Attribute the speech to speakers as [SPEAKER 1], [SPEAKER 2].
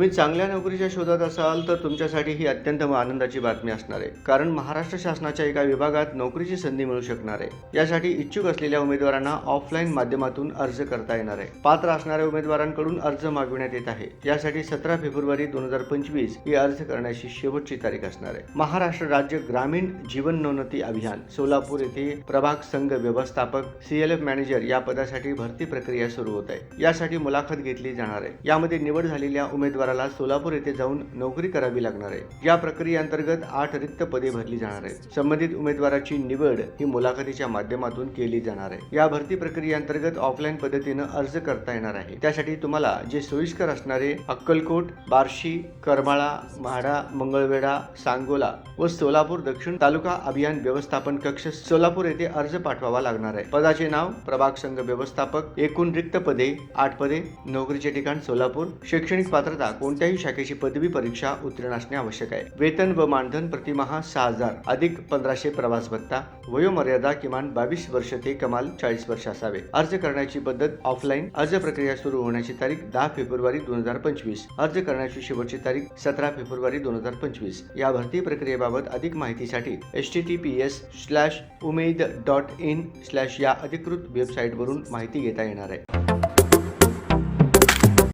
[SPEAKER 1] तुम्ही चांगल्या नोकरीच्या शोधात असाल तर तुमच्यासाठी ही अत्यंत आनंदाची बातमी असणार आहे. कारण महाराष्ट्र शासनाच्या एका विभागात नोकरीची संधी मिळू शकणार आहे. यासाठी इच्छुक असलेल्या उमेदवारांना ऑफलाईन माध्यमातून अर्ज करता येणार आहे. पात्र असणाऱ्या उमेदवारांकडून अर्ज मागविण्यात येत आहे. यासाठी सतरा फेब्रुवारी दोन हजार पंचवीस ही अर्ज करण्याची शेवटची तारीख असणार आहे. महाराष्ट्र राज्य ग्रामीण जीवनोन्नती अभियान सोलापूर येथे प्रभाग संघ व्यवस्थापक सीएलएफ मॅनेजर या पदासाठी भरती प्रक्रिया सुरू होत आहे. यासाठी मुलाखत घेतली जाणार आहे. यामध्ये निवड झालेल्या उमेदवार उमेदवाराला सोलापूर येथे जाऊन नोकरी करावी लागणार आहे. या प्रक्रियेअंतर्गत आठ रिक्त पदे भरली जाणार आहेत. संबंधित उमेदवाराची निवड ही मुलाखतीच्या माध्यमातून केली जाणार आहे. या भरती प्रक्रियेअंतर्गत ऑफलाईन पद्धतीनं अर्ज करता येणार आहे. त्यासाठी तुम्हाला जे सोयीस्कर असणारे अक्कलकोट बार्शी करमाळा म्हाडा मंगळवेढा सांगोला व सोलापूर दक्षिण तालुका अभियान व्यवस्थापन कक्ष सोलापूर येथे अर्ज पाठवावा लागणार आहे. पदाचे नाव प्रभाग संघ व्यवस्थापक एकूण रिक्त पदे आठ पदे नोकरीचे ठिकाण सोलापूर शैक्षणिक पात्रता कोणत्याही शाखेची पदवी परीक्षा उत्तीर्ण असणे आवश्यक आहे. वेतन व मानधन प्रतिमाहा सहा हजार. अधिक पंधराशे प्रवास भत्ता. वयोमर्यादा किमान बावीस वर्ष ते कमाल चाळीस वर्ष असावे. अर्ज करण्याची पद्धत ऑफलाईन. अर्ज प्रक्रिया सुरू होण्याची तारीख दहा फेब्रुवारी दोन हजार पंचवीस. अर्ज करण्याची शेवटची तारीख सतरा फेब्रुवारी दोन हजार पंचवीस. या भरती प्रक्रियेबाबत अधिक माहितीसाठी H T T P S slash Umed dot in slash या अधिकृत वेबसाईटवरून माहिती घेता येणार आहे.